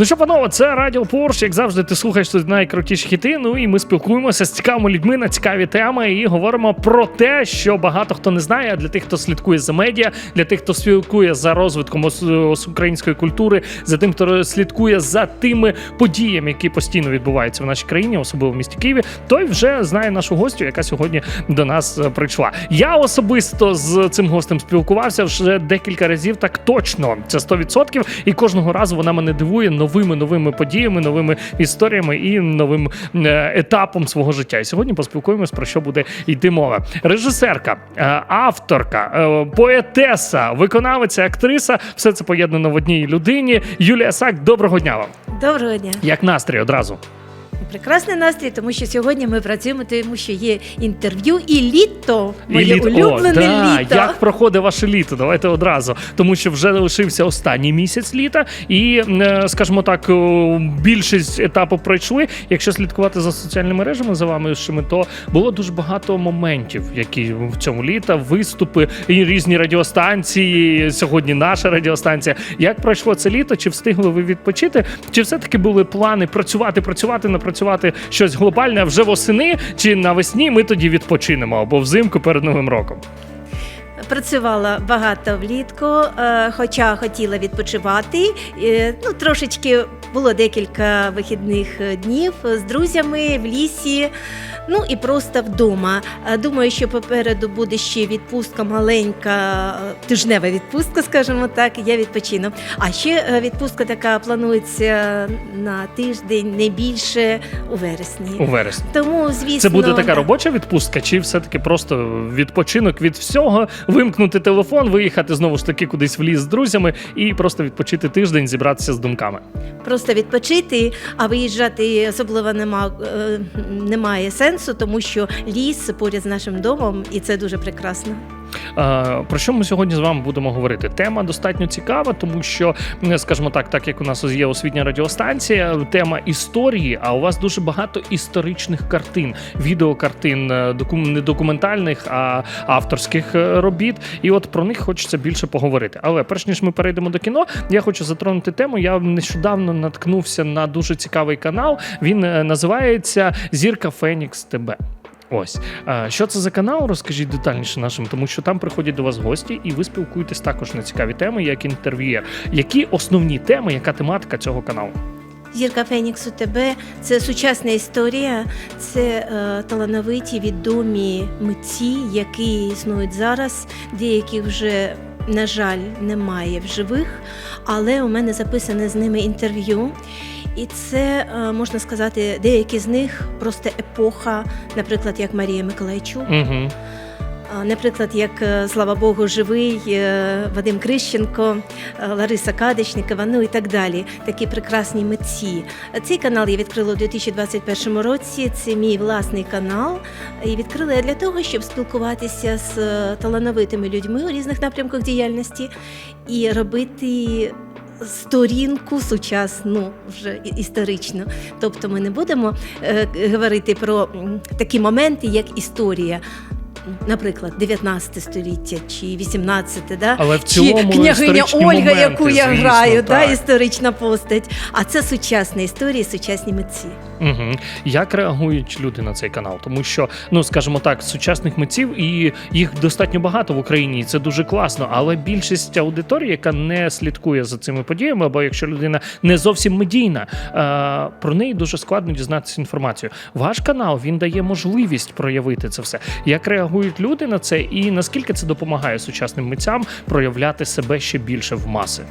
Ну що, панове, це Радіо Порш. Як завжди, ти слухаєш тут найкрутіші хіти. Ну і ми спілкуємося з цікавими людьми на цікаві теми і говоримо про те, що багато хто не знає. Для тих, хто слідкує за медіа, для тих, хто слідкує за розвитком української культури, за тим, хто слідкує за тими подіями, які постійно відбуваються в нашій країні, особливо в місті Києві, той вже знає нашу гостю, яка сьогодні до нас е, прийшла. Я особисто з цим гостем спілкувався вже декілька разів. Так точно це 100%. І кожного разу вона мене дивує новими новими подіями, новими історіями і новим е, етапом свого життя. І сьогодні поспілкуємось про що буде йти мова. Режисерка, е, авторка, е, поетеса, виконавиця, актриса все це поєднано в одній людині. Юлія Сак, доброго дня вам. Доброго дня. Як настрій одразу? Прекрасний настрій, тому що сьогодні ми працюємо, тому що є інтерв'ю і літо. Моє літ- улюблене О, да, літо. Як проходить ваше літо? Давайте одразу. Тому що вже лишився останній місяць літа, і, е, скажімо так, більшість етапу пройшли. Якщо слідкувати за соціальними мережами за вами, то було дуже багато моментів, які в цьому літа, виступи і різні радіостанції. Сьогодні наша радіостанція. Як пройшло це літо? Чи встигли ви відпочити? Чи все-таки були плани працювати, працювати, напрацювати щось глобальне вже восени? Чи навесні ми тоді відпочинемо або взимку перед новим роком? Працювала багато влітку, е, хоча хотіла відпочивати. Е, Ну, трошечки було декілька вихідних е, днів з друзями в лісі. Ну і просто вдома. Думаю, що попереду буде ще відпустка маленька, тижнева відпустка, скажімо так. Я відпочину. А ще відпустка така планується на тиждень, не більше у вересні. У вересні. Тому, звісно, Це буде така робоча відпустка, чи все-таки просто відпочинок від всього, вимкнути телефон, виїхати знову ж таки кудись в ліс з друзями і просто відпочити тиждень, зібратися з думками. просто відпочити, а виїжджати особливо нема, е, немає сенсу, тому що ліс поряд з нашим домом, і це дуже прекрасно. Е, Про що ми сьогодні з вами будемо говорити? Тема достатньо цікава, тому що, скажімо так, так як у нас є освітня радіостанція, тема історії, а у вас дуже багато історичних картин, відеокартин, е, не документальних, а авторських е, робіт. І от про них хочеться більше поговорити. Але перш ніж ми перейдемо до кіно, я хочу затронути тему. Я нещодавно наткнувся на дуже цікавий канал. Він називається Зірка Фенікс ТБ. Ось що це за канал? Розкажіть детальніше нашим, тому що там приходять до вас гості, і ви спілкуєтесь також на цікаві теми, як інтерв'юєр. Які основні теми, яка тематика цього каналу? Зірка Феніксу ТБ це сучасна історія, це е, талановиті відомі митці, які існують зараз. деякі вже, на жаль, немає в живих, але у мене записане з ними інтерв'ю. І це е, можна сказати, деякі з них просто епоха, наприклад, як Марія Миколайчук. Угу. Наприклад, як е, слава Богу, живий е, Вадим Крищенко, е, Лариса Кадечникова, ну і так далі. Такі прекрасні митці. Цей канал я відкрила у 2021 році. Це мій власний канал. І відкрила я для того, щоб спілкуватися з талановитими людьми у різних напрямках діяльності і робити. Сторінку сучасну, вже і- історичну. Тобто ми не будемо е, говорити про такі моменти, як історія, наприклад, 19 століття чи 18, да? Але в чи цілому княгиня Ольга, моменти, яку я звісно, граю, да, історична постать. А це сучасна історія, сучасні митці. Угу. Як реагують люди на цей канал? Тому що, ну скажімо так, сучасних митців і їх достатньо багато в Україні, і це дуже класно. Але більшість аудиторії, яка не слідкує за цими подіями, або якщо людина не зовсім медійна, е, про неї дуже складно дізнатися інформацію. Ваш канал він дає можливість проявити це все. Як реагують люди на це, і наскільки це допомагає сучасним митцям проявляти себе ще більше в маси?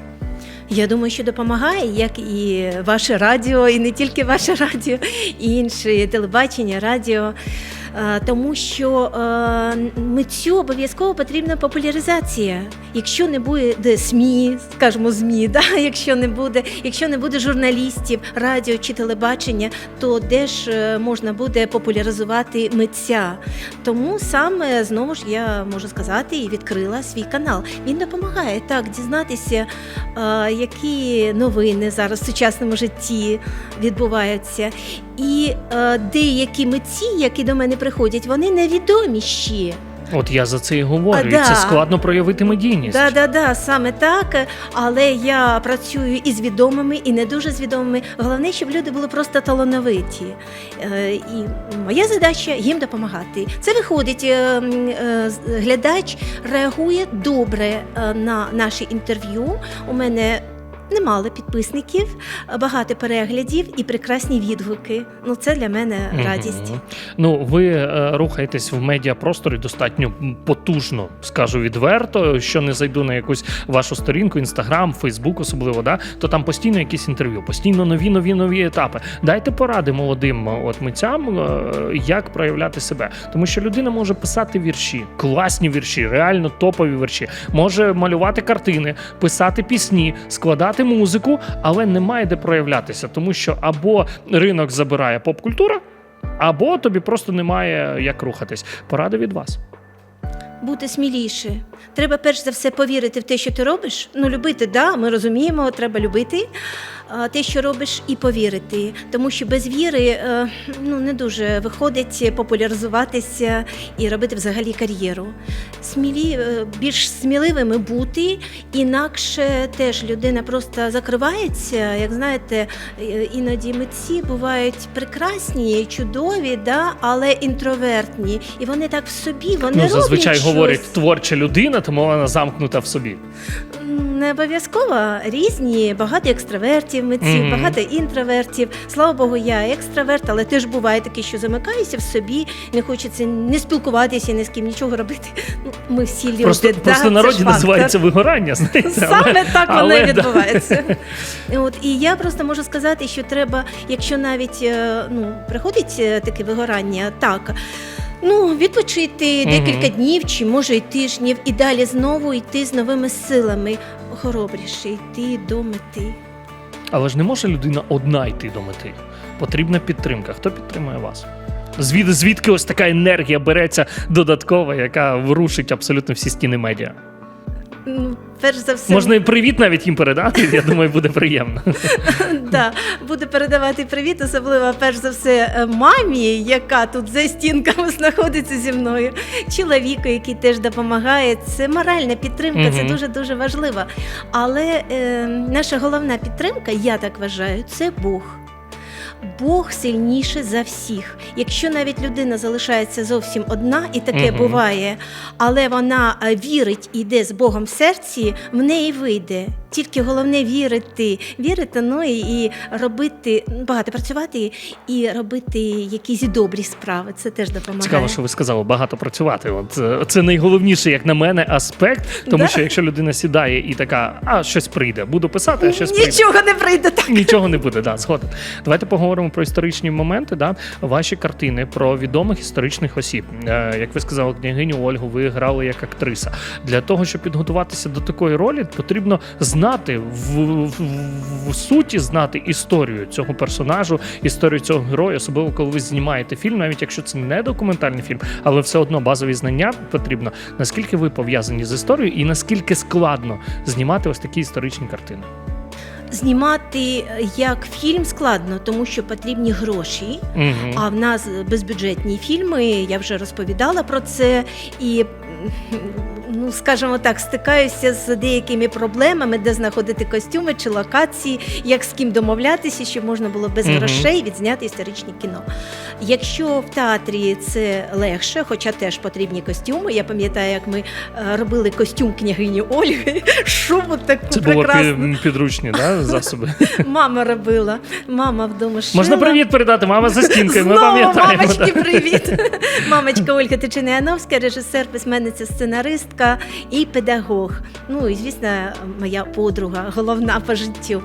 Я думаю, що допомагає, як і ваше радіо, і не тільки ваше радіо, і інші телебачення, радіо. Е, Тому що е, митцю обов'язково потрібна популяризація. Якщо не буде СМІ, скажімо, ЗМІ, да? якщо не буде, якщо не буде журналістів, радіо чи телебачення, то де ж е, можна буде популяризувати митця? Тому саме знову ж я можу сказати і відкрила свій канал. Він допомагає так дізнатися, які новини зараз в сучасному житті відбуваються. І е, деякі митці, які до мене приходять, вони невідомі ще. От я за це і говорю. А, і да. це складно проявити медійність. Да, да, да, саме так. Але я працюю і з відомими, і не дуже з відомими. Головне, щоб люди були просто талановиті. Е, І моя задача їм допомагати. Це виходить, е, е, глядач реагує добре е, на наші інтерв'ю. У мене. Немало підписників, багато переглядів і прекрасні відгуки. Ну це для мене радість. Ну, ви е, рухаєтесь в медіапросторі достатньо потужно, скажу відверто. Що не зайду на якусь вашу сторінку, інстаграм, фейсбук, особливо, да, то там постійно якісь інтерв'ю, постійно нові, нові, нові етапи. Дайте поради молодим е, от митцям, е, як проявляти себе. Тому що людина може писати вірші, класні вірші, реально топові вірші, може малювати картини, писати пісні, складати музику, але немає де проявлятися, тому що або ринок забирає поп-культура. Або тобі просто немає як рухатись. Поради від вас. Бути сміліше. Треба перш за все повірити в те, що ти робиш. Ну, любити, да, ми розуміємо, треба любити те, що робиш, і повірити. Тому що без віри е, ну, не дуже виходить популяризуватися і робити взагалі кар'єру. Смілі, е, більш сміливими бути, інакше теж людина просто закривається. Як знаєте, е, іноді митці бувають прекрасні, чудові, да, але інтровертні. І вони так в собі, вони ну, зазвичай роблять говорять щось. творча людина, тому вона замкнута в собі. Не обов'язково різні, багато екстравертів, митців, Мгм. багато інтровертів. Слава Богу, я екстраверт, але теж буває таке, що замикаюся в собі, не хочеться не спілкуватися ні з ким, нічого робити. Ну, ми всі люди. Просто, да, просто народі називається вигорання. Знаєте, Саме так воно і відбувається. От і я просто можу сказати, що треба, якщо навіть е, ну приходить е, таке вигорання, так. Ну, відпочити декілька днів чи може й тижнів, і далі знову йти з новими силами. Хоробріше йти до мети. Але ж не може людина одна йти до мети. Потрібна підтримка. Хто підтримує вас? Звід, звідки ось така енергія береться додаткова, яка врушить абсолютно всі стіни медіа? Перш за все, Можна і привіт навіть їм передати. Я думаю, буде приємно. да, буду передавати привіт, особливо перш за все е, мамі, яка тут за стінками знаходиться зі мною, чоловіку, який теж допомагає. Це моральна підтримка, це дуже дуже важливо. Але е, наша головна підтримка, я так вважаю, це Бог. Бог сильніше за всіх. Якщо навіть людина залишається зовсім одна, і таке угу. буває, але вона е, вірить і йде з Богом в серці, в неї вийде. Тільки головне вірити, вірити, ну і, і робити багато працювати і робити якісь добрі справи. Це теж допомагає. Цікаво, що ви сказали, багато працювати. От е, це найголовніший, як на мене, аспект. Тому Да. що якщо людина сідає і така, а щось прийде, буду писати, а щось прийде. Нічого не прийде так. Нічого не буде, да, згоден. Давайте поговоримо про історичні моменти. Да? Ваші картини про відомих історичних осіб. Е, як ви сказали, княгиню Ольгу, ви грали як актриса. Для того, щоб підготуватися до такої ролі, потрібно знати в, в, в суті, знати історію цього персонажу, історію цього героя, особливо коли ви знімаєте фільм, навіть якщо це не документальний фільм, але все одно базові знання потрібно. Наскільки ви пов'язані з історією, і наскільки складно знімати ось такі історичні картини? Знімати е, як фільм складно, тому що потрібні гроші. Угу. А в нас безбюджетні фільми, я вже розповідала про це і. Ну, скажімо так, стикаюся з деякими проблемами, де знаходити костюми чи локації, як з ким домовлятися, щоб можна було без грошей відзняти історичне кіно. Якщо в театрі це легше, хоча теж потрібні костюми. Я пам'ятаю, як ми е, робили костюм княгині Ольги, шубу таку Це було прекрасну. підручні да, засоби. Мама робила. Мама вдома шила. Можна привіт передати, мама за стінкою. Ми пам'ятаємо. мамочки, да. привіт! Мамочка Ольга Тичинияновська, режисер, письменниця, сценаристка і педагог. Ну і звісно, моя подруга, головна по життю.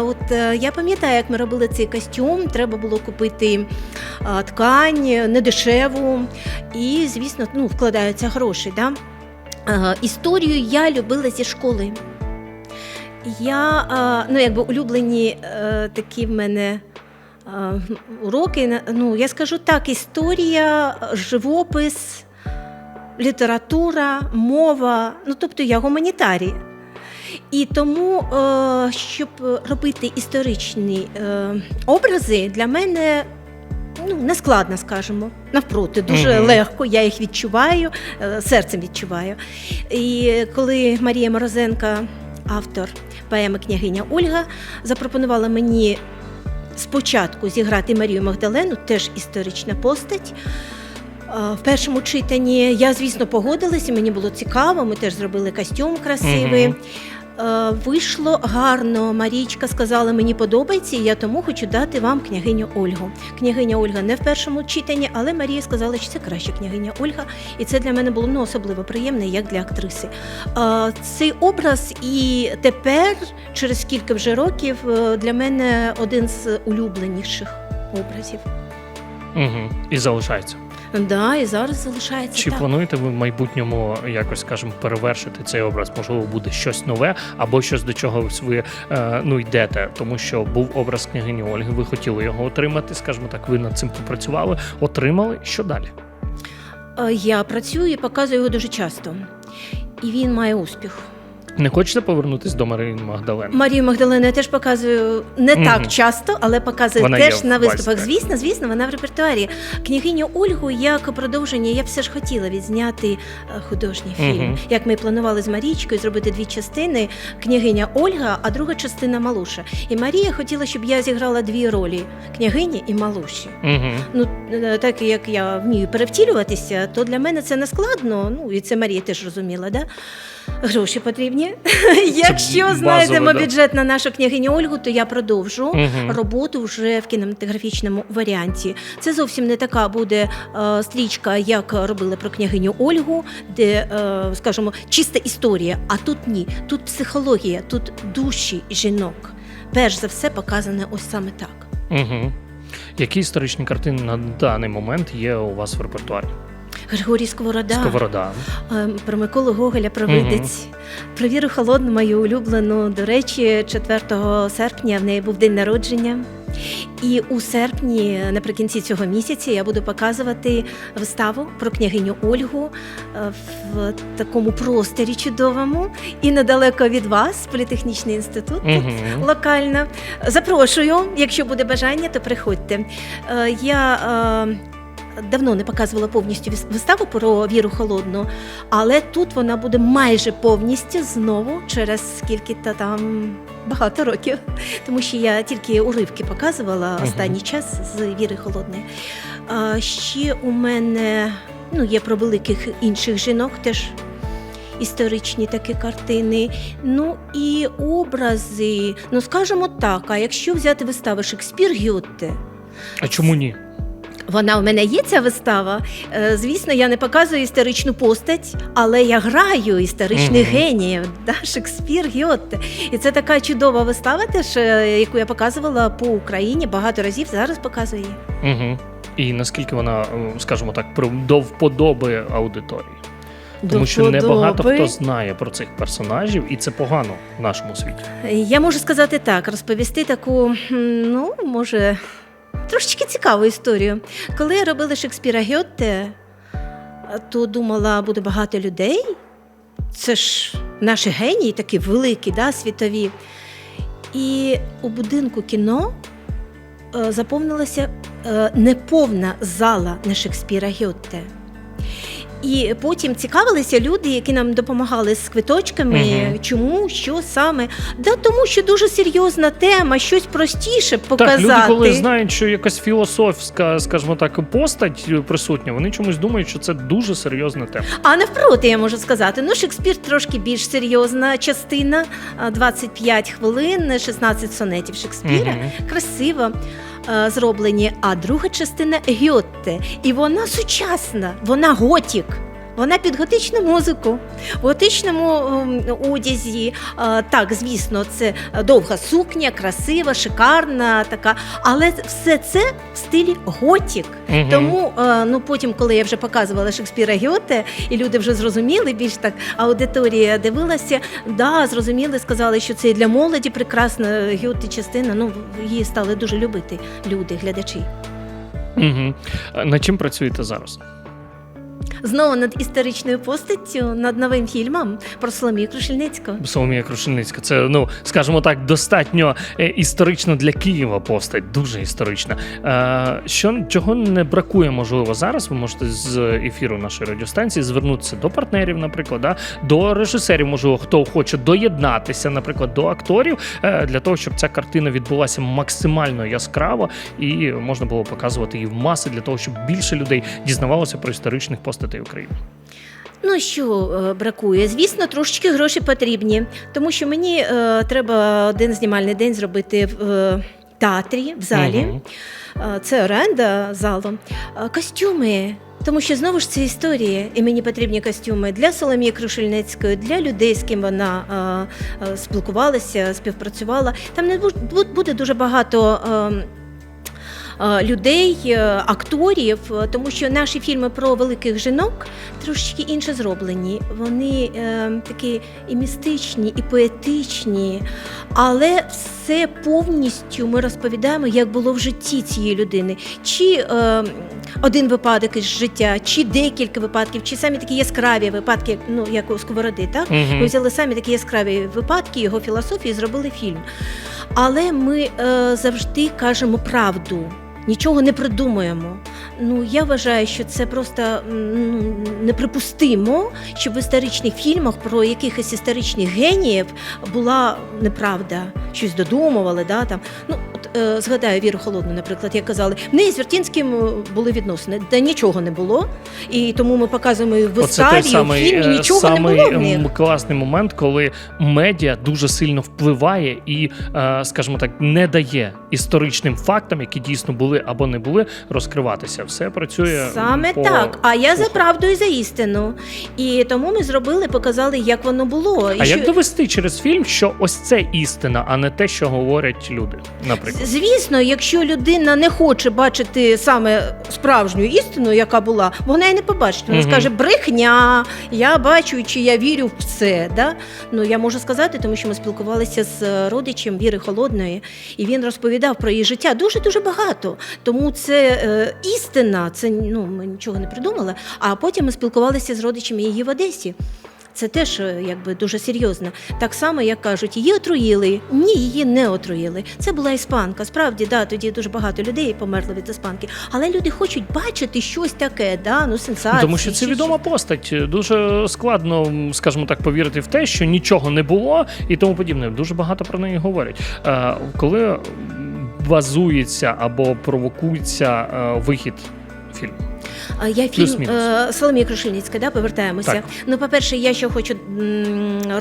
От е, я пам'ятаю, як ми робили цей костюм. Треба було купити ткань недешеву, і, звісно, ну, вкладаються гроші. Да? Історію я любила зі школи. Я, ну, якби улюблені е, такі в мене уроки. Ну, я скажу так: історія, живопис, література, мова. Ну, тобто я гуманітарій. І тому, е, щоб робити історичні е, образи, для мене ну, нескладна, скажімо. Навпроти, дуже Мгм. легко, я їх відчуваю, е, серцем відчуваю. І коли Марія Морозенка, автор поеми Княгиня Ольга, запропонувала мені спочатку зіграти Марію Магдалену, теж історична постать. В першому читанні я, звісно, погодилася, мені було цікаво, ми теж зробили костюм красивий. Е, Вийшло гарно. Марічка сказала, мені подобається, і я тому хочу дати вам княгиню Ольгу. Княгиня Ольга не в першому читанні, але Марія сказала, що це краще княгиня Ольга, і це для мене було ну, особливо приємно, як для актриси. Цей образ і тепер, через кілька вже років, е, для мене один з улюбленіших образів. Угу. І залишається. Да, і зараз залишається Чи так. плануєте ви в майбутньому якось, скажімо, перевершити цей образ? Можливо, буде щось нове, або щось до чого ви е, ну йдете, тому що був образ княгині Ольги. Ви хотіли його отримати, скажімо так, ви над цим попрацювали, отримали. Що далі? Е, Я працюю і показую його дуже часто. І він має успіх. Не хочете повернутись до Марини Магдалени? Марію Магдалину я теж показую не Мгм. так часто, але показую Вона є теж в на базі, виступах. так. Звісно, звісно, вона в репертуарі. Княгиню Ольгу як продовження. Я б все ж хотіла відзняти е, художній фільм. Мгм. Як ми планували з Марічкою зробити дві частини: княгиня Ольга, а друга частина Малуша. І Марія хотіла, щоб я зіграла дві ролі княгині і Малуші. Угу. Ну, е, так як я вмію перевтілюватися, то для мене це не складно. Ну, і це Марія теж розуміла, да? Гроші потрібні. Якщо знайдемо да. бюджет на нашу княгиню Ольгу, то я продовжу. Роботу вже в кінематографічному варіанті. Це зовсім не така буде е, стрічка, як робили про княгиню Ольгу, де, е, скажімо, чиста історія. А тут ні. Тут психологія, тут душі жінок. Перш за все показане ось саме так. Угу. Які історичні картини на даний момент є у вас в репертуарі? Григорій Сковорода. Сковорода. Е, Про Миколу Гоголя провидець. Про Віру Холодну, мою улюблену. До речі, 4 серпня в неї був день народження. І у серпні, наприкінці цього місяця, я буду показувати виставу про княгиню Ольгу е, в такому просторі чудовому і недалеко від вас, політехнічний інститут. тут Угу. локально. Запрошую, якщо буде бажання, то приходьте. Е, Я е, давно не показувала повністю вис- виставу про Віру Холодну, але тут вона буде майже повністю знову через скільки-то там багато років. Тому що я тільки уривки показувала останній час з Віри Холодної. А ще у мене ну, є про великих інших жінок теж. Історичні такі картини, ну і образи. Ну скажімо так, а якщо взяти виставу Шекспір Гютте, А чому ні? Вона в мене є ця вистава. Е, Звісно, я не показую історичну постать, але я граю історичних Мгм. геніїв. Да? Шекспір Гьотте. І це така чудова вистава, теж, е, яку я показувала по Україні багато разів. Зараз показую її. Угу. І наскільки вона, е, скажімо так, до вподоби аудиторії? Тому що небагато хто знає про цих персонажів, і це погано в нашому світі. Я можу сказати так, розповісти таку, ну, може, трошечки цікаву історію. Коли я робила Шекспіра Гьотте, то думала, буде багато людей. Це ж наші генії, такі великі, да, світові. І у будинку кіно е, заповнилася е, неповна зала на Шекспіра Гьотте. І потім цікавилися люди, які нам допомагали з квиточками, Мгм. чому, що саме. Да, тому що дуже серйозна тема, щось простіше показати. Так, люди, коли знають, що якась філософська, скажімо так, постать присутня, вони чомусь думають, що це дуже серйозна тема. А навпроти, я можу сказати, ну Шекспір трошки більш серйозна частина, а, 25 хвилин, 16 сонетів Шекспіра. Мгм. Красиво зроблені. А друга частина Гьотте. І вона сучасна, вона готік. Вона під готичну музику, в готичному ем, одязі. Е, так, звісно, це довга сукня, красива, шикарна така. Але все це в стилі готік. Мгм. Тому е, ну потім, коли я вже показувала Шекспіра Гьоте, і люди вже зрозуміли, більш так аудиторія дивилася, да, зрозуміли, сказали, що це і для молоді прекрасна Гьоте частина. Ну її стали дуже любити люди, глядачі. А Над чим працюєте зараз? Знову над історичною постаттю, над новим фільмом про Соломію Крушельницьку. Соломія Крушельницька. Це, ну, скажімо так, достатньо е, історична для Києва постать, дуже історична. Е, що, чого не бракує, можливо, зараз? Ви можете з ефіру нашої радіостанції звернутися до партнерів, наприклад, да? до режисерів, можливо, хто хоче доєднатися, наприклад, до акторів, е, для того, щоб ця картина відбулася максимально яскраво і можна було показувати її в маси для того, щоб більше людей дізнавалося про історичних постатей України. Ну що е, бракує? Звісно, трошечки гроші потрібні, тому що мені е, треба один знімальний день зробити в е, театрі, в залі. Е, Це оренда залу. Е, Костюми. Тому що знову ж це історія, і мені потрібні костюми для Соломії Крушельницької, для людей, з ким вона е, е, спілкувалася, співпрацювала. Там не бу- бу- буде дуже багато. е, е, Людей, е, акторів, е, тому що наші фільми про великих жінок трошечки інше зроблені. Вони е, такі і містичні, і поетичні, але все повністю ми розповідаємо, як було в житті цієї людини. Чи е, один випадок із життя, чи декілька випадків, чи самі такі яскраві випадки, ну як у Сковороди, так? Мгм. Ми взяли самі такі яскраві випадки, його філософії, зробили фільм. Але ми е, завжди кажемо правду. Нічого не придумуємо. Ну я вважаю, що це просто ну, неприпустимо, щоб в історичних фільмах про якихось історичних геніїв була неправда, щось додумували. Да, там. Ну, от, е, згадаю Віру Холодну, наприклад, як казали, в неї з Вертінським е, були відносини, де нічого не було. І тому ми показуємо і в Оце виставі, той і в фільмі е, нічого самий не було в них. м, класний момент, коли медіа дуже сильно впливає і, е, скажімо так, не дає історичним фактам, які дійсно були або не були, розкриватися. Все працює Саме по... так. А я за слухам. правду і за істину. І тому ми зробили, показали, як воно було. І А що- як довести через фільм, що ось це істина, а не те, що говорять люди, наприклад. Звісно, якщо людина не хоче бачити саме справжню істину, яка була, вона і не побачить. Вона Мгм. скаже, брехня, я бачу чи я вірю в це. Да? Ну я можу сказати, тому що ми спілкувалися з е, родичем Віри Холодної, і він розповідав про її життя дуже дуже багато. Тому це е, істина, це ну ми нічого не придумали. А потім ми спілкувалися з родичами її в Одесі. Це теж е, якби дуже серйозно. Так само, як кажуть, її отруїли. Ні, її не отруїли. Це була іспанка. Справді, да, тоді дуже багато людей померло від іспанки. Але люди хочуть бачити щось таке, да, ну сенсації. Тому що це відома постать. Дуже складно, скажімо так, повірити в те, що нічого не було і тому подібне. Дуже багато про неї говорять. Е, Коли базується або провокується е, вихід фільму. А Я фільм е, Соломія Крушельницька, да, повертаємося. Так. Ну, по-перше, я ще хочу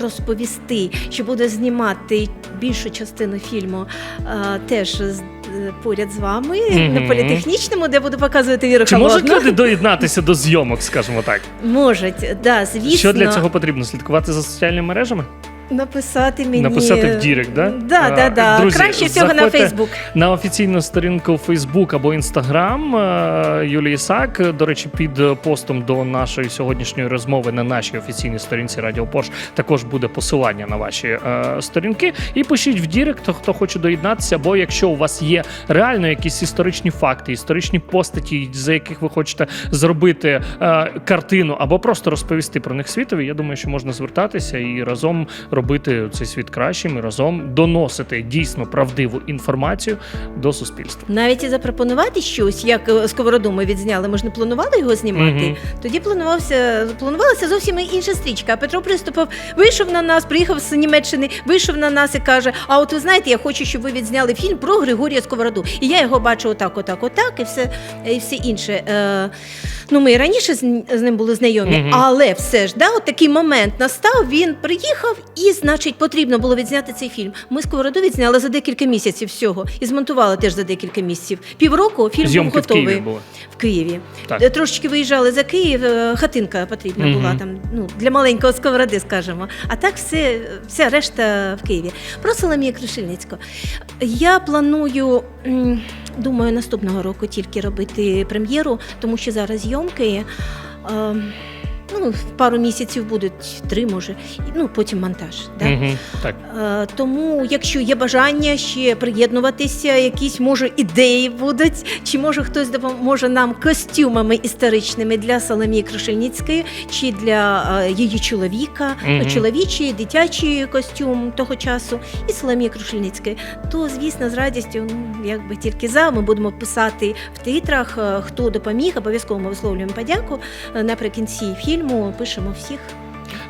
розповісти, що буде знімати більшу частину фільму е, теж з- е, поряд з вами Мгм. на політехнічному, де буду показувати Віру Чи можуть люди доєднатися до зйомок, скажімо так? Можуть, да, звісно. Що для цього потрібно? Слідкувати за соціальними мережами? Написати мені. Написати в Дірект, да? Да, да, да. друзі, Краще всього на Фейсбук. На офіційну сторінку Facebook або Instagram е, Юлії Сак. До речі, під постом до нашої сьогоднішньої розмови на нашій офіційній сторінці Радіо Порш також буде посилання на ваші е, сторінки. І пишіть в Дірект, хто хоче доєднатися, або якщо у вас є реально якісь історичні факти, історичні постаті, за яких ви хочете зробити е, картину, або просто розповісти про них світові. Я думаю, що можна звертатися і разом робити цей світ кращим, і разом доносити дійсно правдиву інформацію до суспільства. Навіть і запропонувати щось, як е, сковороду ми відзняли, ми ж не планували його знімати. Мгм. Тоді планувався, планувалася зовсім інша стрічка. А Петро Приступов вийшов на нас, приїхав з Німеччини, вийшов на нас і каже: А от ви знаєте, я хочу, щоб ви відзняли фільм про Григорія Сковороду. І я його бачу отак, отак, отак, і все, і все інше. Ну, ми і раніше з, з ним були знайомі, Мгм. але все ж да, от такий момент настав. Він приїхав, і, значить, потрібно було відзняти цей фільм. Ми Сковороду відзняли за декілька місяців всього і змонтували теж за декілька місяців. Півроку фільм Зйомки був в Києві готовий були. в Києві. Так. Е, Трошечки виїжджали за Київ, е, хатинка потрібна Мгм. була там ну, для маленького сковороди, скажімо. А так все, вся решта в Києві. Про Соломію Крушельницьку. Я планую, м, думаю, наступного року тільки робити прем'єру, тому що зараз зйомки. Ну, пару місяців будуть, три може, ну потім монтаж. Да? Мгм, Так. Е, Тому, якщо є бажання ще приєднуватися, якісь може ідеї будуть, чи може хтось допоможе нам костюмами історичними для Соломії Крушельницької, чи для е, її чоловіка, Мгм. чоловічий, дитячий костюм того часу, і Соломії Крушельницької, то звісно з радістю, ну якби тільки за ми будемо писати в титрах, е, хто допоміг. Обов'язково ми висловлюємо подяку. Е, Наприкінці фільму пишемо всіх.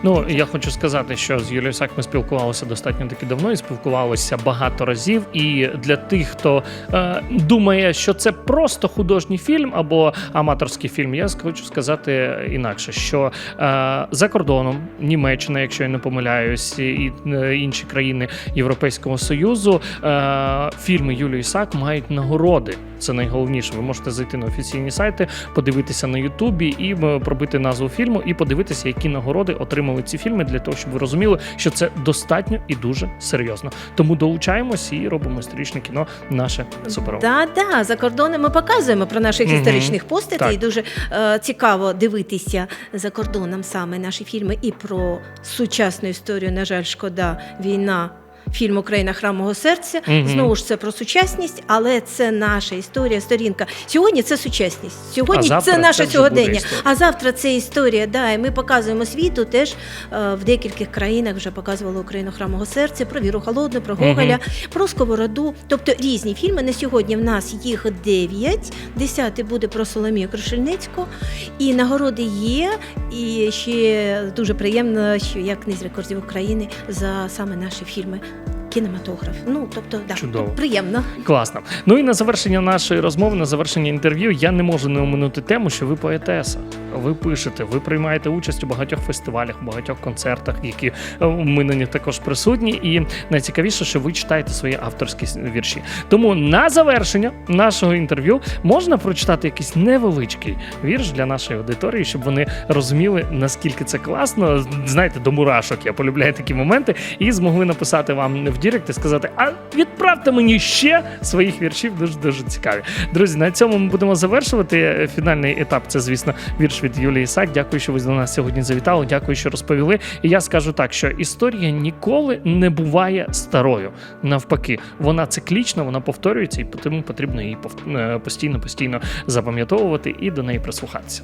Ну я хочу сказати, що з Юлією Сак ми спілкувалися достатньо таки давно і спілкувалися багато разів. І для тих, хто е, думає, що це просто художній фільм або аматорський фільм, я хочу сказати інакше, що е, за кордоном Німеччина, якщо я не помиляюсь, і е, інші країни Європейського союзу, е, фільми Юлії Сак мають нагороди. Це найголовніше. Ви можете зайти на офіційні сайти, подивитися на Ютубі і е, пробити назву фільму, і подивитися, які нагороди отримали ці фільми, для того, щоб ви розуміли, що це достатньо і дуже серйозно. Тому долучаємось і робимо історичне кіно наше суперове. Да, да, за кордоном ми показуємо про наших історичних постатей. І дуже е, цікаво дивитися за кордоном саме наші фільми і про сучасну історію. На жаль, шкода, війна. Фільм Україна храм мого серця. Мгм. Знову ж це про сучасність, але це наша історія, сторінка. Сьогодні це сучасність. Сьогодні це наше це сьогодення. А завтра це історія. Да, і ми показуємо світу. Теж е, в деяких країнах вже показували Україну храм мого серця, про Віру Холодну, про Гоголя, про Сковороду. Тобто різні фільми. На сьогодні в нас їх дев'ять. Десятий буде про Соломію Крушельницьку. І нагороди є. І ще дуже приємно, що я книзь рекордів України за саме наші фільми. Кінематограф. Ну тобто, да, Чудово. приємно. Класно. Ну і на завершення нашої розмови, на завершення інтерв'ю, я не можу не оминути тему, що ви поетеса. Ви пишете, ви приймаєте участь у багатьох фестивалях, багатьох концертах, які ми на них також присутні. І найцікавіше, що ви читаєте свої авторські вірші. Тому на завершення нашого інтерв'ю можна прочитати якийсь невеличкий вірш для нашої аудиторії, щоб вони розуміли, наскільки це класно. Знаєте, до мурашок я полюбляю такі моменти, і змогли написати вам в Дірект і сказати: а відправте мені ще своїх віршів. Дуже дуже цікаві. Друзі, на цьому ми будемо завершувати. Фінальний етап це, звісно, вірш від Юлії Сак. Дякую, що ви до нас сьогодні завітали. Дякую, що розповіли. І я скажу так, що історія ніколи не буває старою. Навпаки, вона циклічна, вона повторюється, і тому потрібно її е, постійно, постійно запам'ятовувати і до неї прислухатися.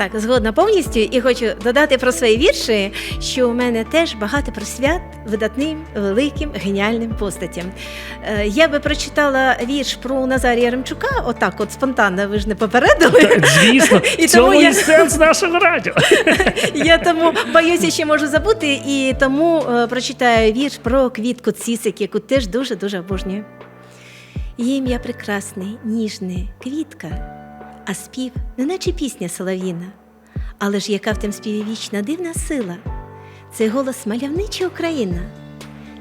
Так, згодна повністю. І хочу додати про свої вірші, що у мене теж багато присвят видатним, великим, геніальним постатям. Е, Я би прочитала вірш про Назарія Ремчука, отак, от спонтанно, ви ж не попередили. Звісно, І цьому тому і сенс нашого радіо. Я тому боюся, що можу забути, і тому е, прочитаю вірш про квітку цісик, яку теж дуже дуже обожнюю. Її ім'я прекрасне, ніжне, квітка, а спів, неначе пісня солов'їна. Але ж яка в тим співі вічна дивна сила? Це голос мальовнича Україна,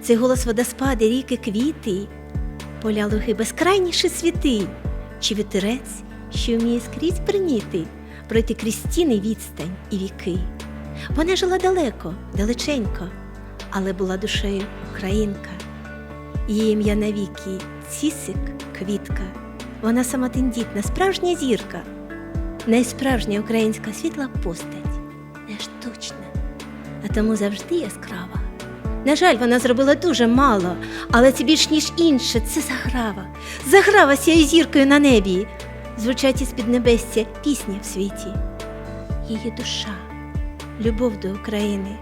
це голос водоспади, ріки, квіти, поля луги безкрайніші світи, чи вітерець, що вміє скрізь приніти, пройти крізь стіни відстань і віки. Вона жила далеко, далеченько, але була душею українка. Її ім'я навіки цісик, квітка. Вона сама тендітна, справжня зірка, найсправжня українська світла постать, не штучна, а тому завжди яскрава. На жаль, вона зробила дуже мало, але це більш ніж інше, це заграва. Заграва сяє зіркою на небі. Звучать із піднебестя пісні в світі. Її душа, любов до України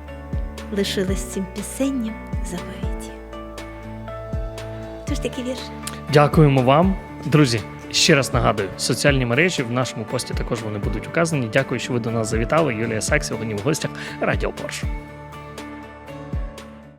лишилась цим пісенням заповіті. Тож такий вірш. Дякуємо вам, друзі. Ще раз нагадую, соціальні мережі в нашому пості також вони будуть указані. Дякую, що ви до нас завітали. Юлія Сак сьогодні в гостях Радіо Порш.